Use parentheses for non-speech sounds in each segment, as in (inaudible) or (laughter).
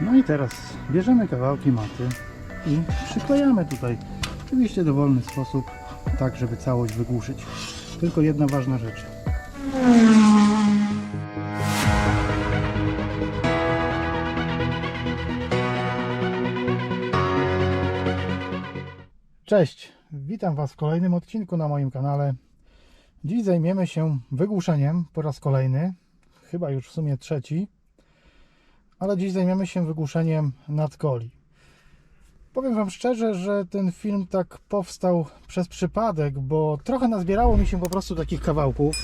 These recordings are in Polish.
No i teraz bierzemy kawałki maty i przyklejamy tutaj. Oczywiście dowolny sposób, tak żeby całość wygłuszyć. Tylko jedna ważna rzecz. Cześć, witam Was w kolejnym odcinku na moim kanale. Dziś zajmiemy się wygłuszeniem po raz kolejny, chyba już w sumie trzeci, ale dziś zajmiemy się wygłuszeniem nadkoli. Powiem Wam szczerze, że ten film tak powstał przez przypadek, bo trochę nazbierało mi się po prostu takich kawałków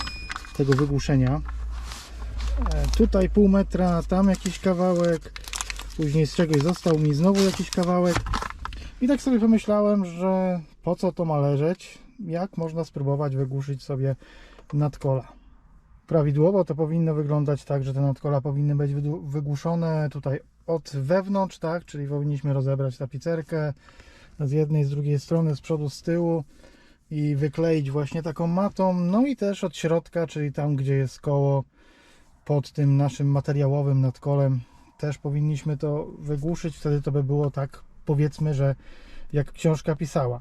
tego wygłuszenia. E, Tutaj pół metra, tam jakiś kawałek, później z czegoś został mi znowu jakiś kawałek. I tak sobie pomyślałem, że po co to ma leżeć, jak można spróbować wygłuszyć sobie nadkola. Prawidłowo to powinno wyglądać tak, że te nadkola powinny być wygłuszone tutaj od wewnątrz, tak, czyli powinniśmy rozebrać tapicerkę z jednej, z drugiej strony, z przodu, z tyłu i wykleić właśnie taką matą, no i też od środka, czyli tam, gdzie jest koło pod tym naszym materiałowym nadkolem, też powinniśmy to wygłuszyć, wtedy to by było tak, powiedzmy, że jak książka pisała.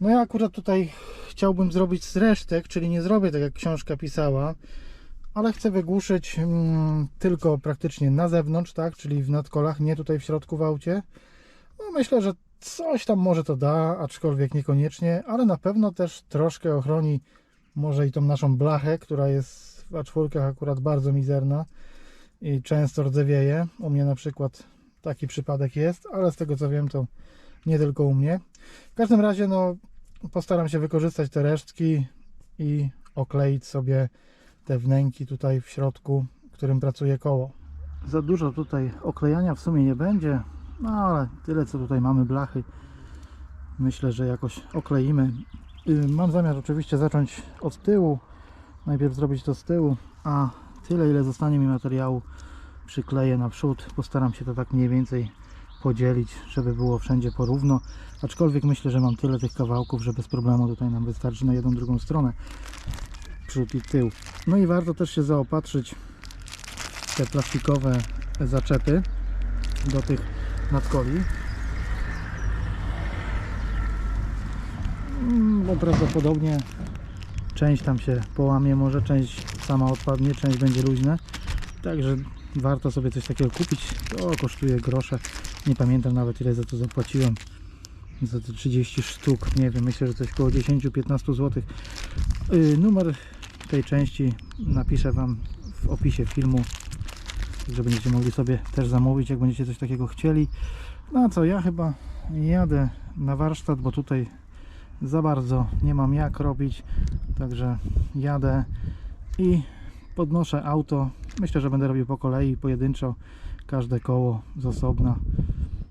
No ja akurat tutaj chciałbym zrobić z resztek, czyli nie zrobię tak jak książka pisała, ale chcę wygłuszyć mm, tylko praktycznie na zewnątrz, tak, czyli w nadkolach, nie tutaj w środku w aucie. No myślę, że coś tam może to da, aczkolwiek niekoniecznie, ale na pewno też troszkę ochroni może i tą naszą blachę, która jest w A4 akurat bardzo mizerna i często rdzewieje. U mnie na przykład taki przypadek jest, ale z tego co wiem to nie tylko u mnie. W każdym razie no postaram się wykorzystać te resztki i okleić sobie te wnęki tutaj w środku, którym pracuje koło. Za dużo tutaj oklejania w sumie nie będzie, no ale tyle co tutaj mamy blachy. Myślę, że jakoś okleimy. Y, Mam zamiar oczywiście zacząć od tyłu. Najpierw zrobić to z tyłu, a tyle ile zostanie mi materiału przykleję na przód. Postaram się to tak mniej więcej podzielić, żeby było wszędzie porówno. Aczkolwiek myślę, że mam tyle tych kawałków, że bez problemu tutaj nam wystarczy na jedną, drugą stronę. Przód i tył. No i warto też się zaopatrzyć w te plastikowe zaczepy do tych nadkoli. Mm, Bo prawdopodobnie część tam się połamie, może część sama odpadnie, część będzie luźna. Także warto sobie coś takiego kupić. To kosztuje grosze. Nie pamiętam nawet ile za to zapłaciłem. Za te 30 sztuk. Nie wiem, myślę, że coś około 10-15 zł. Yy, tej części napiszę Wam w opisie filmu. Że będziecie mogli sobie też zamówić, jak będziecie coś takiego chcieli. No a co, ja chyba jadę na warsztat, bo tutaj za bardzo nie mam jak robić. Także jadę i podnoszę auto. Myślę, że będę robił po kolei, pojedynczo, każde koło z osobna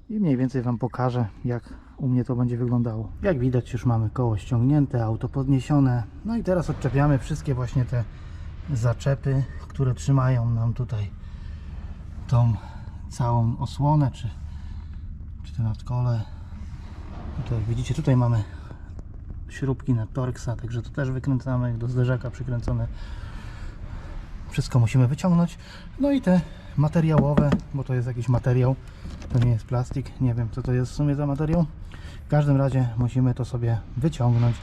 i mniej więcej Wam pokażę, jak u mnie to będzie wyglądało. Jak widać, już mamy koło ściągnięte, auto podniesione. No i teraz odczepiamy wszystkie właśnie te zaczepy, które trzymają nam tutaj tą całą osłonę, czy, czy te nadkole. Tutaj widzicie, tutaj mamy śrubki na Torxa, także to też wykręcamy, do zderzaka przykręcone wszystko musimy wyciągnąć. No i te materiałowe, bo to jest jakiś materiał, to nie jest plastik, nie wiem co to jest w sumie za materiał. W każdym razie musimy to sobie wyciągnąć,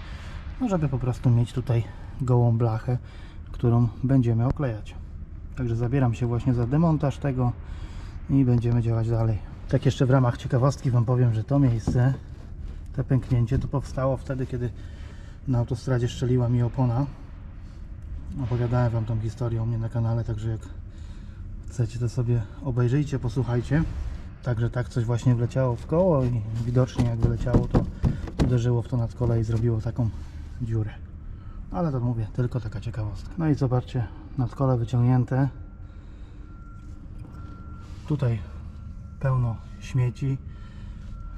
no żeby po prostu mieć tutaj gołą blachę, którą będziemy oklejać. Także zabieram się właśnie za demontaż tego i będziemy działać dalej. Tak jeszcze w ramach ciekawostki Wam powiem, że to miejsce, to pęknięcie, to powstało wtedy, kiedy na autostradzie strzeliła mi opona opowiadałem Wam tą historię u mnie na kanale, także jak chcecie to sobie obejrzyjcie, posłuchajcie. Także tak coś właśnie wleciało w koło i widocznie jak wyleciało to uderzyło w to nadkole i zrobiło taką dziurę. Ale to mówię, tylko taka ciekawostka. No i zobaczcie, nadkole wyciągnięte. Tutaj pełno śmieci,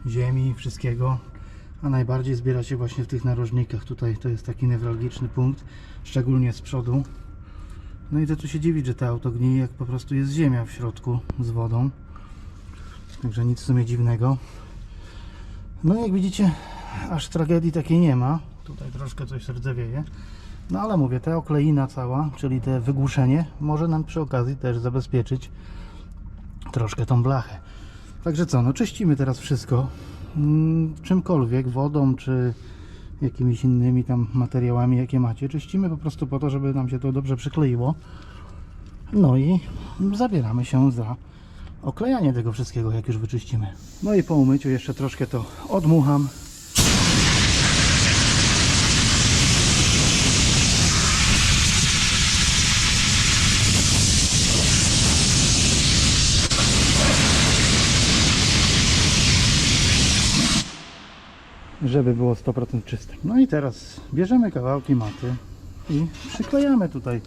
ziemi, wszystkiego. A najbardziej zbiera się właśnie w tych narożnikach. Tutaj to jest taki newralgiczny punkt, szczególnie z przodu. No i to tu się dziwić, że to auto gnije, jak po prostu jest ziemia w środku z wodą. Także nic w sumie dziwnego. No jak widzicie, aż tragedii takiej nie ma. Tutaj troszkę coś rdzewieje. No ale mówię, ta okleina cała, czyli te wygłuszenie, może nam przy okazji też zabezpieczyć troszkę tą blachę. Także co, no czyścimy teraz wszystko. Mm, Czymkolwiek, wodą czy jakimiś innymi tam materiałami, jakie macie. Czyścimy po prostu po to, żeby nam się to dobrze przykleiło. No i zabieramy się za oklejanie tego wszystkiego, jak już wyczyścimy. No i po umyciu jeszcze troszkę to odmucham. Żeby było 100% czyste. No i teraz bierzemy kawałki maty i przyklejamy tutaj.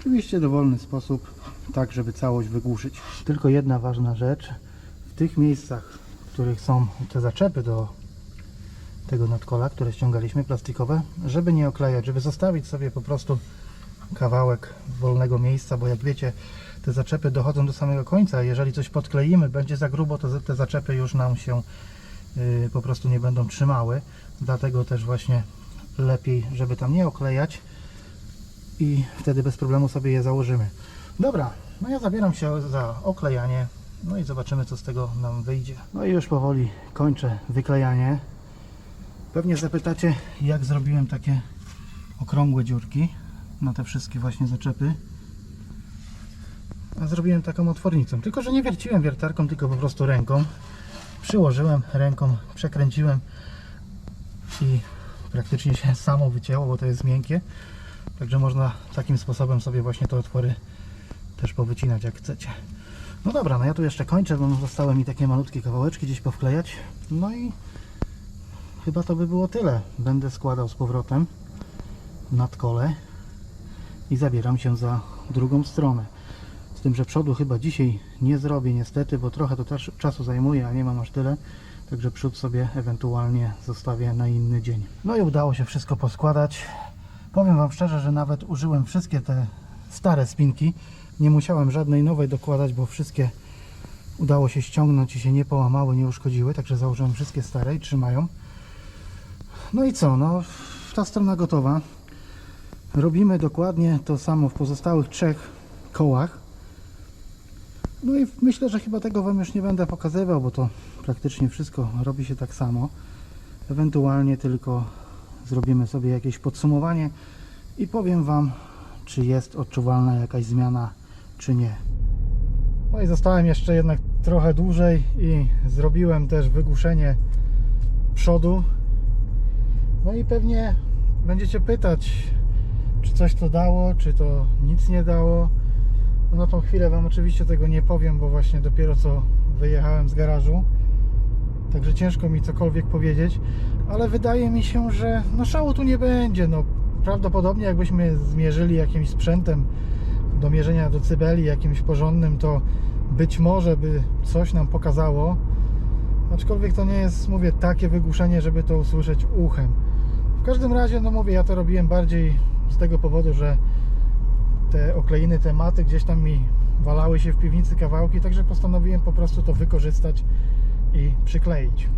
Oczywiście dowolny sposób, tak żeby całość wygłuszyć. Tylko jedna ważna rzecz. W tych miejscach, w których są te zaczepy do tego nadkola, które ściągaliśmy, plastikowe, żeby nie oklejać, żeby zostawić sobie po prostu kawałek wolnego miejsca, bo jak wiecie, te zaczepy dochodzą do samego końca. Jeżeli coś podkleimy, będzie za grubo, to te zaczepy już nam się po prostu nie będą trzymały. Dlatego też właśnie lepiej, żeby tam nie oklejać i wtedy bez problemu sobie je założymy. Dobra, no ja zabieram się za oklejanie. No i zobaczymy, co z tego nam wyjdzie. No i już powoli kończę wyklejanie. Pewnie zapytacie, jak zrobiłem takie okrągłe dziurki na te wszystkie właśnie zaczepy. A zrobiłem taką otwornicą. Tylko, że nie wierciłem wiertarką, tylko po prostu ręką. Przyłożyłem ręką, przekręciłem i praktycznie się (laughs) samo wycięło, bo to jest miękkie. Także można takim sposobem sobie właśnie te otwory też powycinać jak chcecie. No dobra, no ja tu jeszcze kończę, bo zostały mi takie malutkie kawałeczki gdzieś powklejać. No i chyba to by było tyle. Będę składał z powrotem nadkole i zabieram się za drugą stronę. Tym, że przodu chyba dzisiaj nie zrobię niestety, bo trochę to czasu zajmuje, a nie mam aż tyle. Także przód sobie ewentualnie zostawię na inny dzień. No i udało się wszystko poskładać. Powiem Wam szczerze, że nawet użyłem wszystkie te stare spinki. Nie musiałem żadnej nowej dokładać, bo wszystkie udało się ściągnąć i się nie połamały, nie uszkodziły. Także założyłem wszystkie stare i trzymają. No i co? No, ta strona gotowa. Robimy dokładnie to samo w pozostałych trzech kołach. No i myślę, że chyba tego Wam już nie będę pokazywał, bo to praktycznie wszystko robi się tak samo. Ewentualnie tylko zrobimy sobie jakieś podsumowanie i powiem Wam, czy jest odczuwalna jakaś zmiana, czy nie. No i zostałem jeszcze jednak trochę dłużej i zrobiłem też wygłuszenie przodu. No i pewnie będziecie pytać, czy coś to dało, czy to nic nie dało. Na tą chwilę Wam oczywiście tego nie powiem, bo właśnie dopiero co wyjechałem z garażu. Także ciężko mi cokolwiek powiedzieć, ale wydaje mi się, że no szału tu nie będzie. No, prawdopodobnie jakbyśmy zmierzyli jakimś sprzętem do mierzenia decybeli, jakimś porządnym, to być może by coś nam pokazało. Aczkolwiek to nie jest, mówię, takie wygłuszenie, żeby to usłyszeć uchem. W każdym razie, no mówię, ja to robiłem bardziej z tego powodu, że te okleiny, te maty gdzieś tam mi walały się w piwnicy kawałki, także postanowiłem po prostu to wykorzystać i przykleić.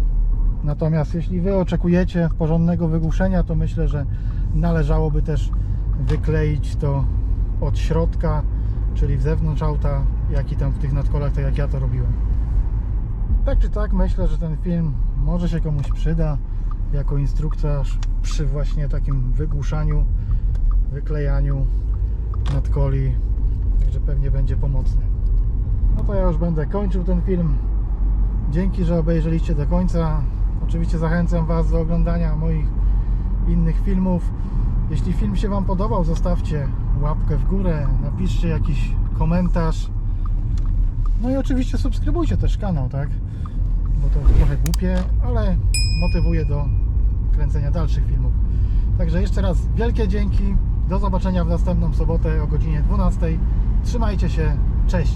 Natomiast jeśli Wy oczekujecie porządnego wygłuszenia, to myślę, że należałoby też wykleić to od środka, czyli w zewnątrz auta, jak i tam w tych nadkolach, tak jak ja to robiłem. Tak czy tak, myślę, że ten film może się komuś przyda jako instruktaż przy właśnie takim wygłuszaniu, wyklejaniu nadkoli, także pewnie będzie pomocny. No to ja już będę kończył ten film. Dzięki, że obejrzeliście do końca. Oczywiście zachęcam Was do oglądania moich innych filmów. Jeśli film się Wam podobał, zostawcie łapkę w górę, napiszcie jakiś komentarz. No i oczywiście subskrybujcie też kanał, tak? Bo to trochę głupie, ale motywuje do kręcenia dalszych filmów. Także jeszcze raz wielkie dzięki. Do zobaczenia w następną sobotę o godzinie 12. Trzymajcie się. Cześć.